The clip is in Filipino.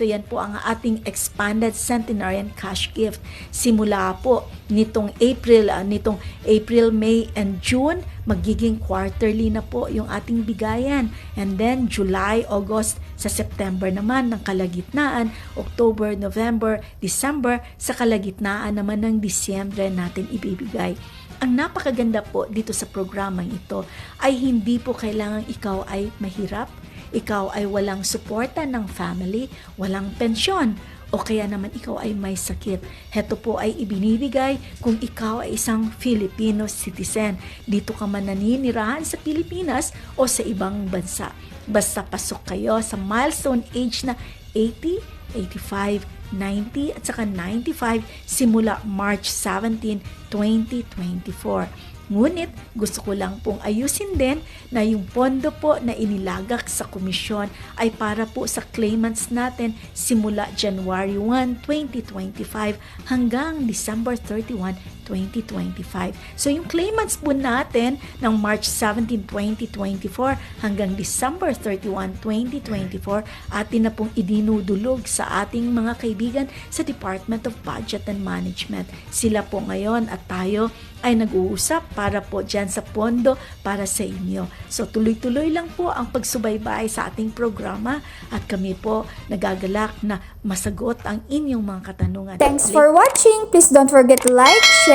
So yan po ang ating expanded centenarian cash gift. Simula po nitong April, ah, nitong April, May, and June, magiging quarterly na po yung ating bigayan. And then July, August, sa September naman ng kalagitnaan, October, November, December, sa kalagitnaan naman ng Disyembre natin ibibigay. Ang napakaganda po dito sa programang ito ay hindi po kailangan ikaw ay mahirap, ikaw ay walang suporta ng family, walang pensyon, o kaya naman ikaw ay may sakit. Heto po ay ibinibigay kung ikaw ay isang Filipino citizen. Dito ka man naninirahan sa Pilipinas o sa ibang bansa. Basta pasok kayo sa milestone age na 80, 85, 90 at saka 95 simula March 17, 2024. Ngunit gusto ko lang pong ayusin din na yung pondo po na inilagak sa komisyon ay para po sa claimants natin simula January 1, 2025 hanggang December 31, 2025. So yung claimants po natin ng March 17, 2024 hanggang December 31, 2024 atin na pong idinudulog sa ating mga kaibigan sa Department of Budget and Management. Sila po ngayon at tayo ay nag-uusap para po dyan sa pondo para sa inyo. So tuloy-tuloy lang po ang pagsubaybay sa ating programa at kami po nagagalak na masagot ang inyong mga katanungan. Thanks for watching! Please don't forget to like,